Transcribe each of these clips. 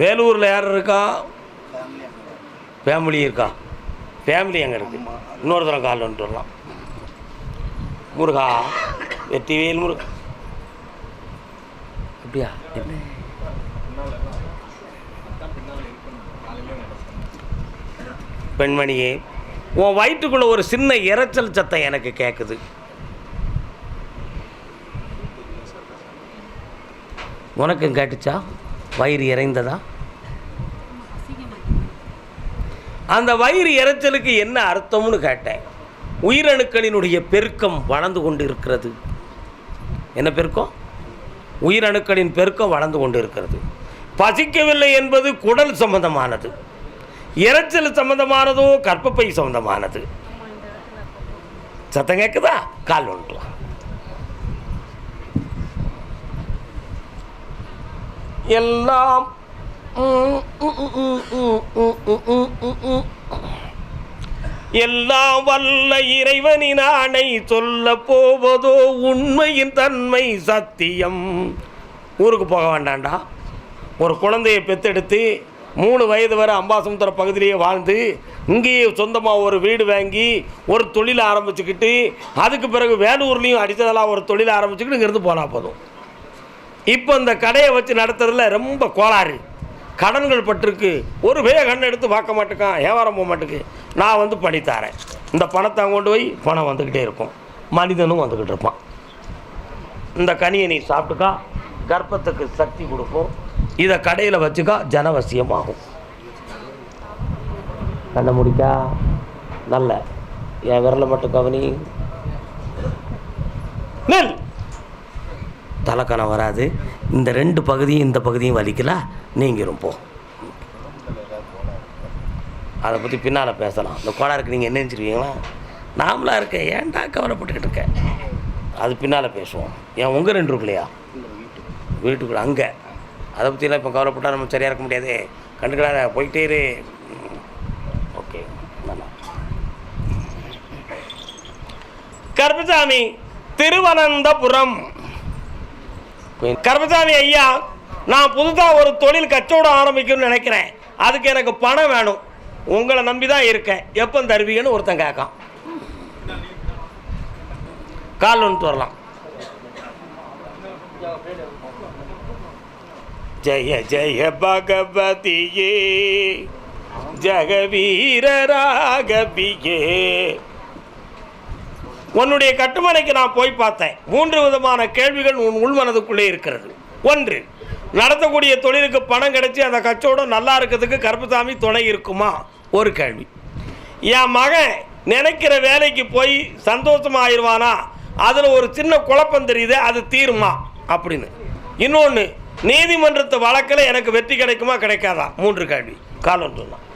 வேலூரில் யார் இருக்கா? ஃபேமிலி இருக்கா? ஃபேமிலி எங்கே இருக்கு? இன்னொரு தரம் கால் வந்துட்டு வரலாம். முருகா வெற்றிவேல் முருகா அப்படியா? பெண்மணியே உன் வயிற்றுக்குள்ள ஒரு சின்ன இரைச்சல் சத்தம் எனக்கு கேட்குது உனக்கும் கேட்டுச்சா? வயிறு இறைந்ததா? அந்த வயிறு இறைச்சலுக்கு என்ன அர்த்தம்னு கேட்டேன். உயிரணுக்களினுடைய பெருக்கம் வளர்ந்து கொண்டு இருக்கிறது என்ன பெருக்கம்? உயிரணுக்களின் பெருக்கம் வளர்ந்து கொண்டு இருக்கிறது பசிக்கவில்லை என்பது குடல் சம்பந்தமானது. இரைச்சல் சம்பந்தமானதோ கற்பப்பை சம்பந்தமானது. சத்தம் கேட்குதா கால் ஒன்றலாம். எல்லாம் எல்லாம் வல்ல இறைவனின் ஆணை சொல்ல போவதோ உண்மையின் தன்மை சத்தியம். ஊருக்கு போக வேண்டாண்டா ஒரு குழந்தையை பெத்தெடுத்து மூணு வயது வரை அம்பாசமுத்திர பகுதியிலேயே வாழ்ந்து இங்கேயே சொந்தமாக ஒரு வீடு வாங்கி ஒரு தொழில் ஆரம்பிச்சுக்கிட்டு அதுக்கு பிறகு வேலூர்லேயும் அடித்ததெல்லாம் ஒரு தொழில் ஆரம்பிச்சுக்கிட்டு இங்கேருந்து போனால் போதும். இப்போ இந்த கடையை வச்சு நடத்துறதுல ரொம்ப கோளாறு. கடன்கள் பட்டிருக்கு. ஒரு பேய கண்ணை எடுத்து பார்க்க மாட்டேக்கான் வியாபாரம் போக மாட்டேக்கு. நான் வந்து பண்ணி தரேன். இந்த பணத்தை கொண்டு போய் பணம் வந்துக்கிட்டே இருக்கும். மனிதனும் வந்துக்கிட்டு இருப்பான். இந்த கனியை நீ சாப்பிட்டுக்கா கர்ப்பத்துக்கு சக்தி கொடுக்கும் இதை கடையில் வச்சுக்கா ஜனவசியமாகும். கண்ணை முடிக்கா. நல்ல. என் விரலை மட்டும் கவனி. நெல். தலைக்கணம் வராது. இந்த ரெண்டு பகுதியும் இந்த பகுதியும் வலிக்கலாம் நீங்கிரும் போ. அதை பற்றி பின்னால் பேசலாம். இந்த கோளாறுக்கு நீங்கள் என்ன நினச்சிருவீங்களா நாமளாக இருக்கேன் ஏன்டா கவலைப்பட்டுக்கிட்டு இருக்கேன் அது பின்னால் பேசுவோம். ஏன் உங்கள் ரெண்டு இருக்குல்லையா வீட்டுக்குள்ள அங்கே. அதை பற்றிலாம் இப்போ கவலைப்பட்டால் நம்ம சரியாக இருக்க முடியாது. கண்டுக்கலாத போயிட்டே இரு. ஓகே நல்லா. கருப்பசாமி திருவனந்தபுரம். கர்மசாமி ஐயா நான் புதுசாக ஒரு தொழில் கச்சோட ஆரம்பிக்கணும்னு நினைக்கிறேன். அதுக்கு எனக்கு பணம் வேணும். உங்களை நம்பி தான் இருக்கேன். எப்போ தருவீங்கன்னு ஒருத்தன் கேட்கான். கால் ஒன்று வரலாம். ஜெய ஜெய பகவதியே ஜெகவீரராகவியே. உன்னுடைய கட்டுமனைக்கு நான் போய் பார்த்தேன். மூன்று விதமான கேள்விகள் உன் உள்மனதுக்குள்ளே இருக்கிறது. ஒன்று நடத்தக்கூடிய தொழிலுக்கு பணம் கிடைச்சி அந்த கச்சோடம் நல்லா இருக்கிறதுக்கு கருப்பசாமி துணை இருக்குமா? ஒரு கேள்வி. என் மகன் நினைக்கிற வேலைக்கு போய் சந்தோஷமாயிருவானா? அதில் ஒரு சின்ன குழப்பம் தெரியுது அது தீருமா? அப்படின்னு. இன்னொன்று நீதிமன்றத்து வழக்கில் எனக்கு வெற்றி கிடைக்குமா கிடைக்காதா? மூன்று கேள்வி. காலம் சொன்னான்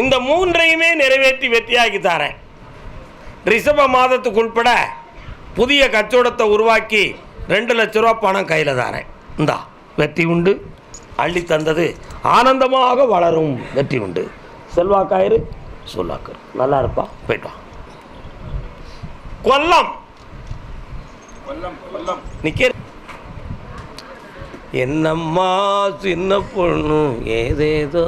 இந்த மூன்றையுமே நிறைவேற்றி வெற்றியாக்கி தரேன். ரிஷப மாதத்துக்கு உட்பட புதிய கச்சோடத்தை உருவாக்கி ரெண்டு லட்ச ரூபா பணம் கையில் தரேன். இந்தா வெற்றி உண்டு. அள்ளி தந்தது ஆனந்தமாக வளரும் வெற்றி உண்டு. செல்வாக்காயிரு சொல்லாக்கு நல்லா இருப்பா போயிட்டு வா. கொல்லம். நிக்க என்னம்மா சின்ன பொண்ணு ஏதேதோ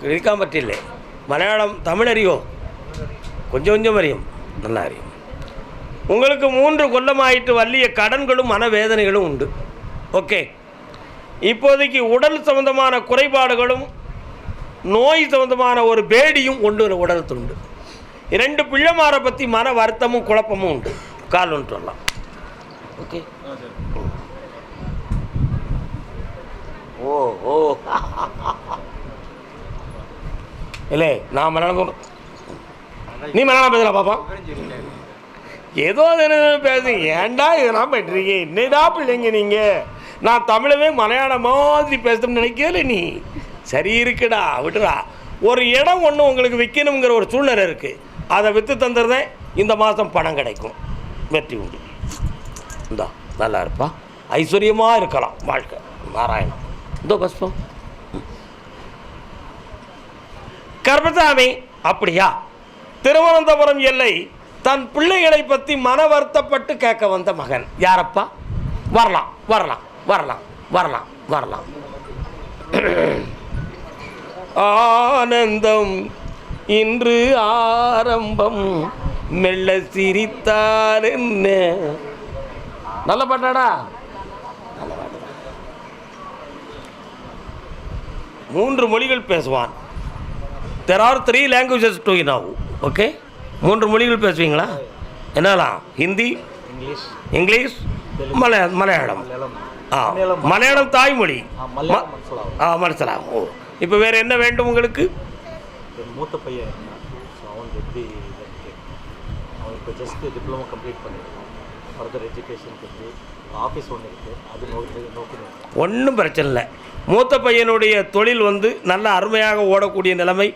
കിഴിക്കാൻ പറ്റില്ലേ മലയാളം തമിഴറിയോ கொஞ்சம் கொஞ்சம் அறியும் நல்லா அறியும் உங்களுக்கு மூன்று கொல்லமாயிட்டு வல்லிய கடன்களும் மனவேதனைகளும் உண்டு ஓகே இப்போதைக்கு உடல் சம்பந்தமான குறைபாடுகளும் நோய் சம்பந்தமான ஒரு பேடியும் கொண்டு உடலுக்கு உண்டு இரண்டு பிள்ளைமாரை பற்றி மன வருத்தமும் குழப்பமும் உண்டு. கால் ஒன்று சொல்லலாம். ஓகே? ஓ ஓ. இல்லை நான் மலையாளம் நீ மலையாளம் பேசலாம் பாப்பா. ஏதோ தினம் பேசு ஏன்டா இதெல்லாம் பண்ணுறீங்க என்னடா பிள்ளைங்க நீங்கள் நான் தமிழவே மலையாளம் மாதிரி பேசணும்னு நினைக்கல நீ. சரி இருக்குடா விட்டுடா ஒரு இடம் ஒன்று உங்களுக்கு விற்கணுங்கிற ஒரு சூழ்நிலை இருக்குது அதை விற்று தந்துடுறேன் இந்த மாதம் பணம் கிடைக்கும். வெற்றி உண்டு. இந்தா நல்லா இருப்பா. ஐஸ்வர்யமாக இருக்கலாம் வாழ்க்கை. நாராயணம் இந்தோ பஸ்பம் கர்மசாமி அப்படியா? திருவனந்தபுரம் எல்லை தன் பிள்ளைகளை பற்றி மன வருத்தப்பட்டு கேட்க வந்த மகன். யாரப்பா? வரலாம் வரலாம் வரலாம் வரலாம் வரலாம். ஆனந்தம் இன்று ஆரம்பம். மெல்ல சிரித்தார் என்ன? நல்ல பாட்டாடா. மூன்று மொழிகள் பேசுவான். There are three languages to now okay மூன்று மொழிகள் பேசுவீங்களா? என்னலாம் ஹிந்தி இங்கிலீஷ் இங்கிலீஷ் மலையா மலையாளம். மலையாளம். ஆ மலையாளம். தாய்மொழி. ஆ, மனசிலாகும் ஓ இப்போ வேறு என்ன வேண்டும் உங்களுக்கு? என் மூத்த பையன் இருந்தான். ஸோ அவனுக்கு எப்படி இருக்கு அவன் இப்போ ஜஸ்ட்டு டிப்ளமோ கம்ப்ளீட் பண்ணியிருக்கான் ஃபர்தர் எஜுகேஷனுக்கு வந்து ஆஃபீஸ் ஒன்று இருக்குது அது நோக்கி நோக்கி ஒன்றும் பிரச்சனை இல்லை. மூத்த பையனுடைய தொழில் வந்து நல்ல அருமையாக ஓடக்கூடிய நிலைமை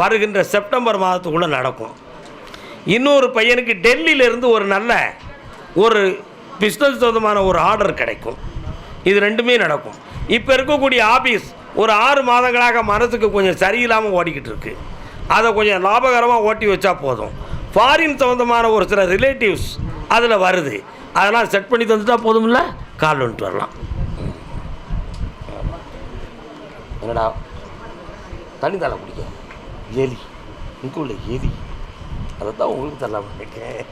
வருகின்ற செப்டம்பர் மாதத்துக்குள்ளே நடக்கும். இன்னொரு பையனுக்கு டெல்லியிலேருந்து ஒரு நல்ல ஒரு பிஸ்னஸ் சொந்தமான ஒரு ஆர்டர் கிடைக்கும். இது ரெண்டுமே நடக்கும். இப்போ இருக்கக்கூடிய ஆஃபீஸ் ஒரு ஆறு மாதங்களாக மனதுக்கு கொஞ்சம் சரியில்லாமல் ஓடிக்கிட்டு இருக்கு அதை கொஞ்சம் லாபகரமாக ஓட்டி வச்சா போதும். ஃபாரின் சம்மந்தமான ஒரு சில ரிலேட்டிவ்ஸ் அதில் வருது. அதெல்லாம் செட் பண்ணி தந்துட்டா போதும்ல? கால் வந்துட்டு வரலாம். என்னடா? தண்ணி தலை குடிக்க. எலி இங்குள்ள எலி அதை தான் உங்களுக்கு தரலாம் நினைக்கிறேன்.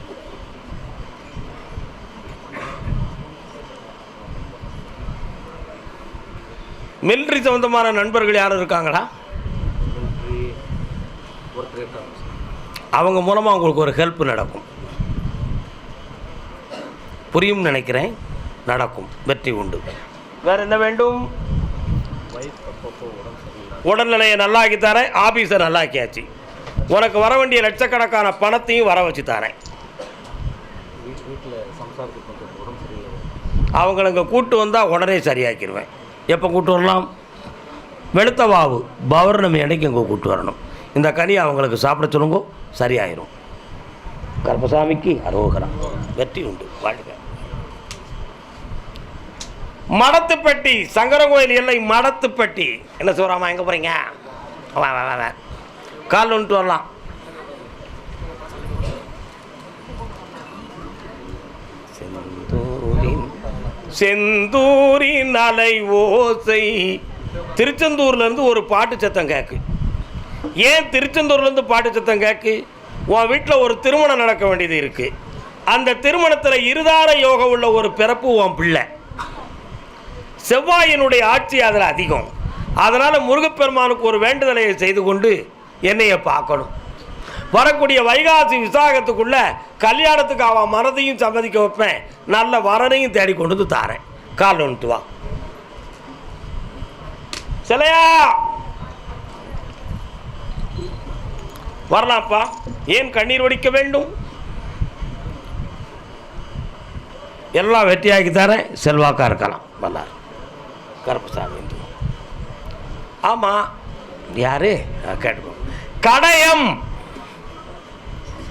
மிலிட்ரி சம்மந்தமான நண்பர்கள் யாரும் இருக்காங்களா? அவங்க மூலமாக உங்களுக்கு ஒரு ஹெல்ப் நடக்கும். புரியும் நினைக்கிறேன் நடக்கும். வெற்றி உண்டு. வேற என்ன வேண்டும்? உடல்நிலையை நல்லாக்கி தரேன் ஆபீஸை நல்லாக்கியாச்சு. உனக்கு வர வேண்டிய லட்சக்கணக்கான பணத்தையும் வர வச்சு தரேன். வீட் வீட்டில் சம்சாரத்துக்கு கொஞ்சம் உடம்பு சரியில்லை. அவங்கள இங்கே கூட்டு வந்தால் உடனே சரியாக்கிடுவேன் எப்போ கூப்பிட்டு வரலாம்? வெளுத்த வாவு பௌர்ணமி அன்னைக்கு இங்கே கூப்பிட்டு வரணும். இந்த கனி அவங்களுக்கு சாப்பிட சொல்லுங்க சரியாயிரும். கர்பசாமிக்கு அரோகரம் வெற்றி உண்டு வாழ்க. மடத்துப்பட்டி சங்கரகோயில் இல்லை மடத்துப்பட்டி. என்ன சொல்கிறாமா எங்கே போகிறீங்க கால் வந்துட்டு வரலாம் செந்தூரின் செந்தூரின் அலை ஓசை. திருச்செந்தூர்லேருந்து ஒரு பாட்டு சத்தம் கேட்கு ஏன் திருச்செந்தூர்லேருந்து பாட்டு சத்தம் கேட்கு உன் வீட்டில் ஒரு திருமணம் நடக்க வேண்டியது இருக்குது அந்த திருமணத்தில் இருதார யோகம் உள்ள ஒரு பிறப்பு உன் பிள்ளை. செவ்வாயினுடைய ஆட்சி அதில் அதிகம். அதனால் முருகப்பெருமானுக்கு ஒரு வேண்டுதலை செய்து கொண்டு என்னைய பார்க்கணும். வரக்கூடிய வைகாசி விசாகத்துக்குள்ள கல்யாணத்துக்கு அவன் மனதையும் சம்மதிக்க வைப்பேன். நல்ல வரனையும் தேடி கொண்டு வந்து தாரேன். கால் வந்துட்டு வா. சிலையா! வரலாம்ப்பா. ஏன் கண்ணீர் வடிக்க வேண்டும்? எல்லாம் வெற்றியாக்கி தரேன். செல்வாக்கா இருக்கலாம். வல்லார் கருப்பசாமி ஆமாம் யாரு? கேட்டுக்கோ. கடையம்!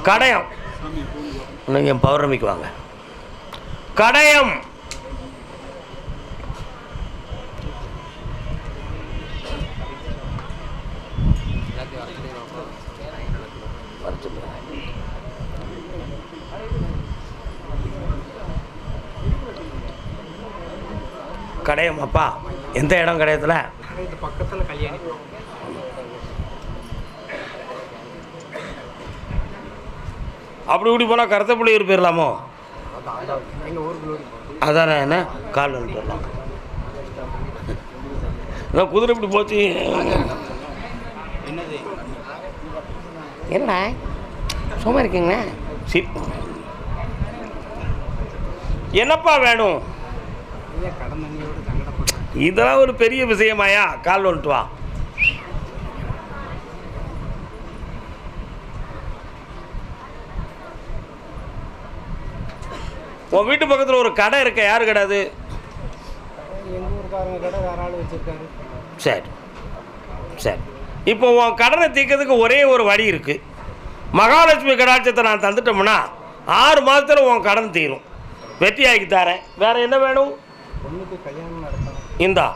கடையம். நீங்கள் பௌர்ணமிக்கு வாங்க. கடையம். கடையம் அப்பா எந்த இடம் கடையத்தில்? பக்கத்தில் கல்யாணி. அப்படி இப்படி போனால் கருத்தப்புள்ளியூர் போயிடலாமோ அதான் என்ன? கால் வந்துட்டு வரலாம் நான் குதிரை இப்படி போச்சு. என்னது என்னடா? சும்மா இருக்கீங்களா? சரி என்னப்பா வேணும்? இதெல்லாம் ஒரு பெரிய விஷயமாயா? கால் வந்துட்டு வா. உன் வீட்டு பக்கத்தில் ஒரு கடை இருக்க? யாரு கடை அது? எங்கள் ஊருக்காரங்க கடை வேற ஆள் வச்சுருக்காரு. சரி. சரி. இப்போ உன் கடனை தீர்க்கறதுக்கு ஒரே ஒரு வழி இருக்குது மகாலட்சுமி கடாட்சத்தை நான் தந்துட்டோம்னா ஆறு மாதத்தில் உன் கடன் தீரும். வெற்றியாக்கி தரேன். வேறு என்ன வேணும்? இந்தா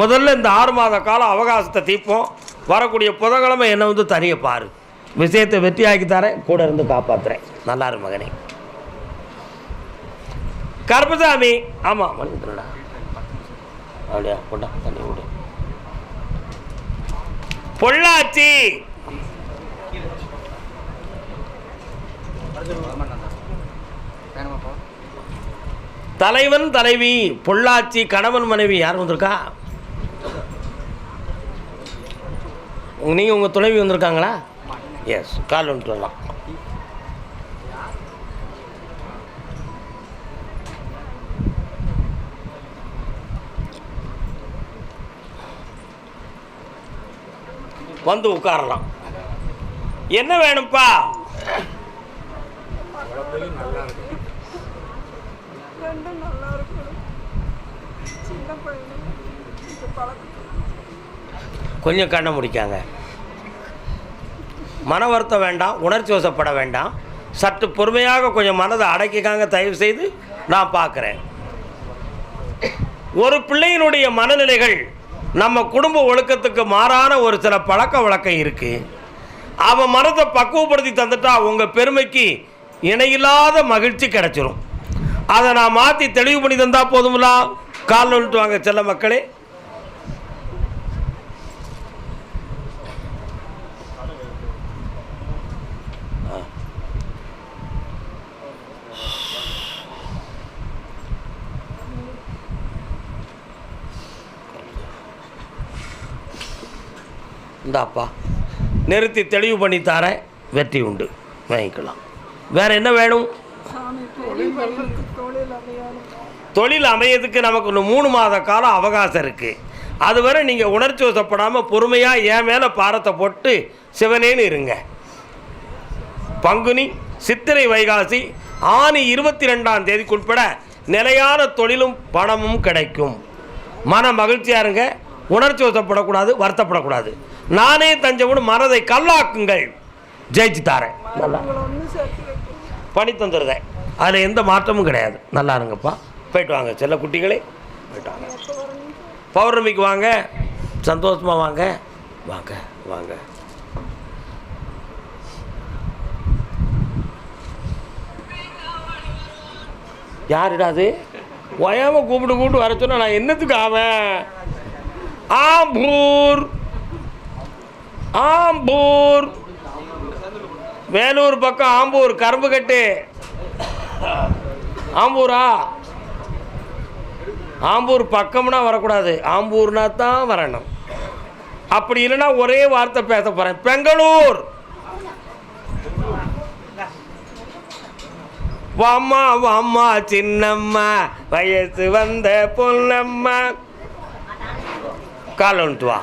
முதல்ல இந்த ஆறு மாத கால அவகாசத்தை தீர்ப்போம். வரக்கூடிய புதன்கிழமை என்னை வந்து தனியை பாரு. விஷயத்தை வெற்றியாக்கி தரேன். கூட இருந்து காப்பாத்துறேன். நல்லா இரு மகனே. கருப்பசாமி ஆமாம் மன்னிக்கிறடா அப்படியா போட்டா தண்ணி விடு பொள்ளாச்சி. தலைவன் தலைவி பொள்ளாச்சி கணவன் மனைவி யார் வந்திருக்கா? நீங்கள் உங்கள் துணைவி வந்திருக்காங்களா? எஸ் கால் வந்துட்டு வரலாம். வந்து உட்காரலாம். என்ன வேணும்ப்பா? கொஞ்சம் கண்ணை முடிக்காங்க. மன வருத்தம் வேண்டாம் உணர்ச்சி வசப்பட வேண்டாம். சற்று பொறுமையாக கொஞ்சம் மனதை அடக்கிக்காங்க தயவு செய்து நான் பார்க்குறேன். ஒரு பிள்ளையினுடைய மனநிலைகள் நம்ம குடும்ப ஒழுக்கத்துக்கு மாறான ஒரு சில பழக்க வழக்கம் இருக்குது அவன் மனத்தை பக்குவப்படுத்தி தந்துட்டா உங்கள் பெருமைக்கு இணையில்லாத மகிழ்ச்சி கிடைச்சிரும். அதை நான் மாற்றி தெளிவு பண்ணி தந்தால் போதுங்களா கால் நுழுட்டு வாங்க செல்ல மக்களே. இந்தாப்பா நிறுத்தி தெளிவு பண்ணி தரேன் வெற்றி உண்டு. வாங்கிக்கலாம். வேற என்ன வேணும்? தொழில் தொழில் அமையதுக்கு நமக்கு இன்னும் மூணு மாத காலம் அவகாசம் இருக்குது அதுவரை நீங்கள் உணர்ச்சி வசப்படாமல் பொறுமையாக என் மேலே பாரத்தை போட்டு சிவனேன்னு இருங்க. பங்குனி சித்திரை வைகாசி ஆணி இருபத்தி ரெண்டாம் தேதிக்குட்பட நிலையான தொழிலும் பணமும் கிடைக்கும். மன மகிழ்ச்சியாக இருங்க. உணர்ச்சி வசப்படக்கூடாது வருத்தப்படக்கூடாது. நானே தஞ்சவனு மனதை கல்லாக்குங்கள். ஜெயிச்சு தாரேன் நல்லா. பணி ஒன்று பண்ணி தந்துடுறேன். அதில் எந்த மாற்றமும் கிடையாது. நல்லா இருங்கப்பா. போயிட்டு வாங்க செல்ல குட்டிகளே. போயிட்டு வாங்க. பௌர்ணமிக்கு வாங்க. சந்தோஷமாக வாங்க. வாங்க வாங்க. யாருடாது ஒயாமல் கூப்பிட்டு கூப்பிட்டு வர சொன்னால் நான் என்னத்துக்கு ஆவேன்? ஆம்பூர். ஆம்பூர். வேலூர் பக்கம் ஆம்பூர் கரும்பு கட்டு ஆம்பூரா? ஆம்பூர் பக்கம்னா வரக்கூடாது. ஆம்பூர்னா தான் வரணும். அப்படி இல்லைன்னா ஒரே வார்த்தை பேச போகிறேன் பெங்களூர். வாம்மா வாம்மா சின்னம்மா வயசு வந்த பொன்னம்மா. கால் வந்துட்டு வா.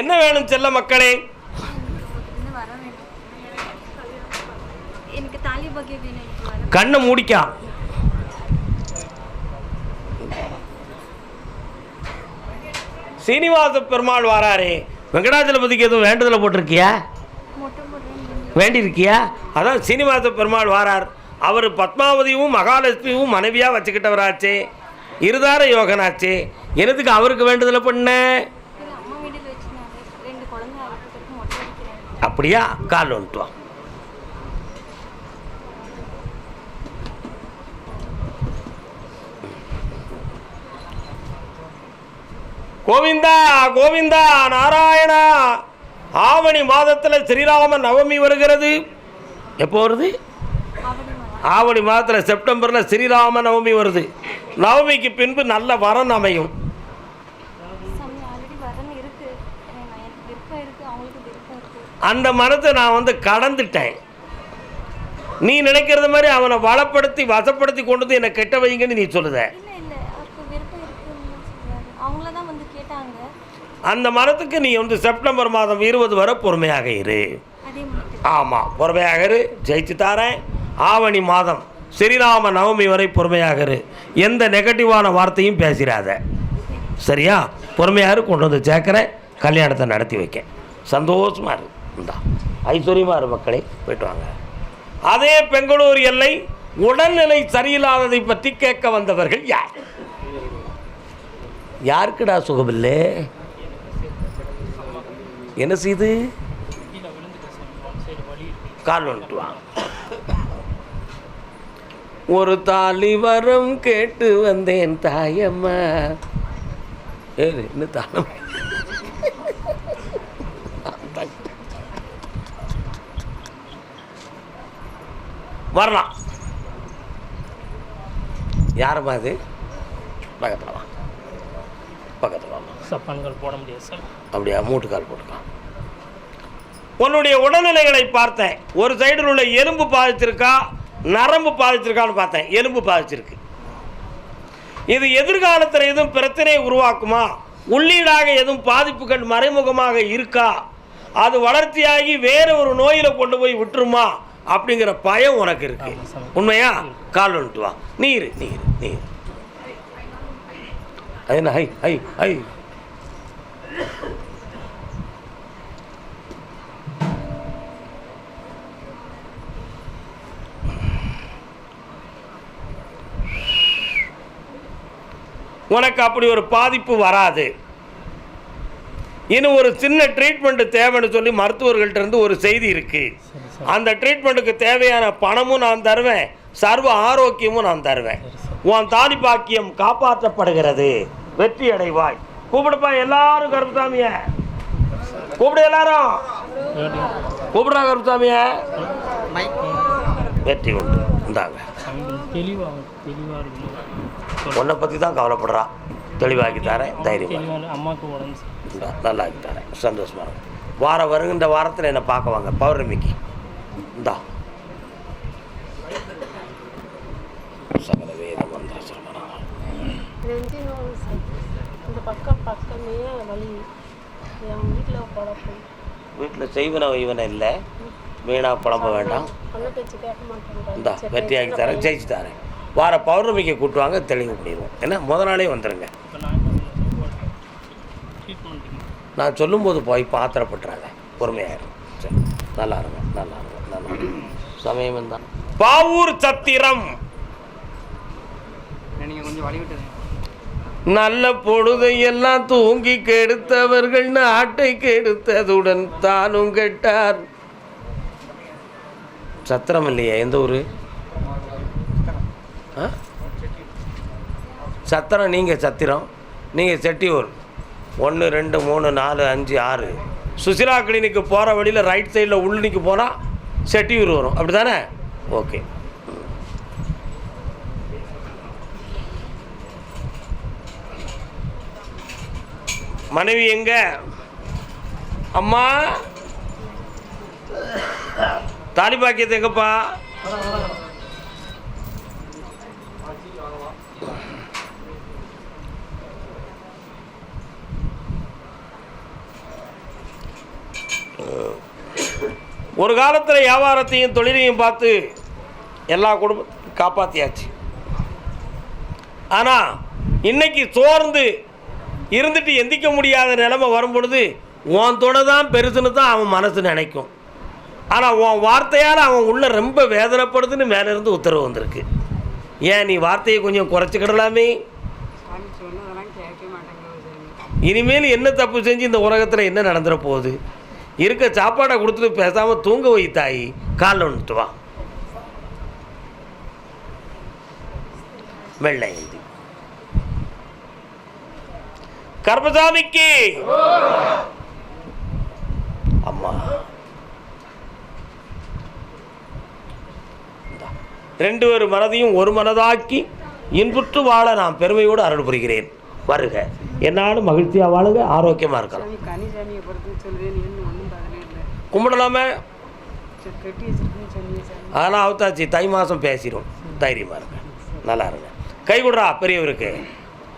என்ன வேணும் செல்ல மக்களே? கண்ணை மூடிக்கா. சீனிவாச பெருமாள் வாராரே. வெங்கடாச்சலபதிக்கு எதுவும் வேண்டுதலை போட்டிருக்கியா? வேண்டியிருக்கியா? அதான் சீனிவாச பெருமாள் வாரார். அவர் பத்மாவதியும் மகாலட்சுமியும் மனைவியாக வச்சுக்கிட்டவராச்சே. இருதார யோகனாச்சே. என்னத்துக்கு அவருக்கு வேண்டுதலை பண்ண அப்படியா? கால் வந்துட்டுவான் கோவிந்தா கோவிந்தா நாராயணா. ஆவணி மாதத்தில் ஸ்ரீராம நவமி வருகிறது. எப்போ வருது? ஆவணி மாதத்தில் செப்டம்பரில் ஸ்ரீராம நவமி வருது. நவமிக்கு பின்பு நல்ல வரன் அமையும். அந்த மனத்தை நான் வந்து கடந்துட்டேன். நீ நினைக்கிறது மாதிரி அவனை வளப்படுத்தி வசப்படுத்தி கொண்டு வந்து என்னை கெட்ட வைங்கன்னு நீ சொல்லுத இல்லை இல்லை அவருக்கு விருப்பம் இருக்குன்னு சொல்றாரு அவங்கள தான் வந்து கேட்டாங்க அந்த மரத்துக்கு நீ வந்து செப்டம்பர் மாதம் இருபது வரை பொறுமையாக இரு. ஆமாம் பொறுமையாக இரு. ஜெயிச்சு தாரேன். ஆவணி மாதம் ஸ்ரீராம நவமி வரை பொறுமையாக இரு. எந்த நெகட்டிவான வார்த்தையும் பேசிடாத. சரியா? பொறுமையாக கொண்டு வந்து சேர்க்குறேன். கல்யாணத்தை நடத்தி வைக்க சந்தோஷமாக இரு. இந்தா. ஐஸ்வர்யமாக இரு மக்களே. போயிட்டு வாங்க. அதே பெங்களூர் எல்லை உடல்நிலை சரியில்லாததை பற்றி கேட்க வந்தவர்கள் யார்? யாருக்குடா சுகமில்லை? என்ன செய்து? கால் வந்துட்டு வா. ஒரு தாலி வரம் கேட்டு வந்தேன் தாயம்மா. ஏறு இன்னும் தாளம் வரலாம். யாரம்மா அது? பக்கத்தில் வா. பக்கத்தில் வாமா சப்பான்கள் போட முடியாது சார் அப்படியா? மூட்டுக்கால் போட்டுக்கலாம். உன்னுடைய உடல்நிலைகளை பார்த்தேன். ஒரு சைடில் உள்ள எலும்பு பாதிச்சிருக்கா நரம்பு பாதிச்சிருக்கான்னு பார்த்தேன். எலும்பு பாதிச்சிருக்கு இது எதிர்காலத்தில் எதுவும் பிரச்சனையை உருவாக்குமா? உள்ளீடாக எதுவும் பாதிப்புகள் மறைமுகமாக இருக்கா? அது வளர்ச்சியாகி வேற ஒரு நோயில் கொண்டு போய் விட்டுருமா? அப்படிங்கிற பயம் உனக்கு இருக்கு. உண்மையா? கால் வந்துட்டு வா. நீர் நீர் நீர். அது என்ன ஹை ஹை ஹை. உனக்கு அப்படி ஒரு பாதிப்பு வராது. இன்னும் ஒரு சின்ன ட்ரீட்மெண்ட் தேவைன்னு சொல்லி மருத்துவர்கள்ட்ட இருந்து ஒரு செய்தி இருக்கு. அந்த ட்ரீட்மெண்ட்டுக்கு தேவையான பணமும் நான் தருவேன் சர்வ ஆரோக்கியமும் நான் தருவேன். உன் தாலி பாக்கியம் காப்பாற்றப்படுகிறது. வெற்றி அடைவாய் கூப்பிடுப்பா எல்லாரும் கருப்புசாமிய. கூப்பிடு எல்லாரும். கூப்பிடுறா கருப்புசாமிய. வெற்றி உண்டு. இந்தாங்க. உன்னை பற்றி தான் கவலைப்படுறா. தெளிவாக்கி தரேன் தைரியம் நல்லா ஆக்கி தரேன். சந்தோஷமா இருக்கு. வாரம் வருகின்ற வாரத்தில் என்னை பார்க்க வாங்க. பௌர்ணமிக்கு. இந்தா. சகல வேதம் மந்திர நெஞ்சு நோவு சார் இந்த பக்கம் பக்கமே வலி. என் வீட்டில் குழப்பம் வீட்டில் செய்வன வைவன இல்லை. வீணாக புலம்ப வேண்டாம். இந்தா மாட்டேன் வெற்றியாக்கி தரேன் ஜெயிச்சு தரேன். வார பௌர்ணமிக்கு கூட்டுவாங்க தெளிவு பண்ணிடுவோம். என்ன? முத நாளே வந்துடுங்க நான் சொல்லும்போது போய் பாத்திரப்பட்டுறாங்க. பொறுமையாயிரும். சரி நல்லா இருங்க நல்லா இருங்க நல்லா இருங்க. சமயம் தான் பாவூர் சத்திரம். நீங்கள் கொஞ்சம் வழி விட்டுருங்க நல்ல பொழுதை எல்லாம் தூங்கி கெடுத்தவர்கள் நாட்டை கெடுத்ததுடன் தானும் கெட்டார். சத்திரம் இல்லையா எந்த ஊர்? சத்திரம் நீங்கள் சத்திரம். நீங்கள் செட்டியூர். ஒன்று ரெண்டு மூணு நாலு அஞ்சு ஆறு. சுசிலா கிளினிக்கு போகிற வழியில் ரைட் சைடில் உள்ளிக்கு போனால் செட்டியூர் வரும். அப்படி தானே ஓகே. மனைவி எங்க? அம்மா? தாலி பாக்கியத்தை எங்கப்பா? ஒரு காலத்தில் வியாபாரத்தையும் தொழிலையும் பார்த்து எல்லா குடும்பத்தையும் காப்பாற்றியாச்சு ஆனால் இன்னைக்கு சோர்ந்து இருந்துட்டு எந்திக்க முடியாத நிலைமை வரும் பொழுது உன் துணை தான் பெருசுன்னு தான் அவன் மனசு நினைக்கும். ஆனால் உன் வார்த்தையால் அவன் உள்ள ரொம்ப வேதனைப்படுதுன்னு மேலேருந்து உத்தரவு வந்திருக்கு. ஏன் நீ வார்த்தையை கொஞ்சம் குறைச்சிக்கிடலாமே? இனிமேல் என்ன தப்பு செஞ்சு இந்த உலகத்தில் என்ன நடந்துட போகுது? இருக்க சாப்பாடை கொடுத்துட்டு பேசாமல் தூங்க வை தாயி. காலில் வந்துட்டு வா. வெள்ளை கர்மசாமிக்கு. அம்மா. ரெண்டு பேர் மனதையும் ஒரு மனதாக்கி இன்புற்று வாழ நான் பெருமையோடு அருள் புரிகிறேன். வருக. என்னாலும் மகிழ்ச்சியாக வாழுங்க ஆரோக்கியமாக இருக்கலாம். கும்பிடலாமே? அதெல்லாம் அவுத்தாச்சு தை மாதம் பேசிடும் தைரியமாக இருங்க. நல்லா இருங்க. கை கொடுறா பெரியவருக்கு.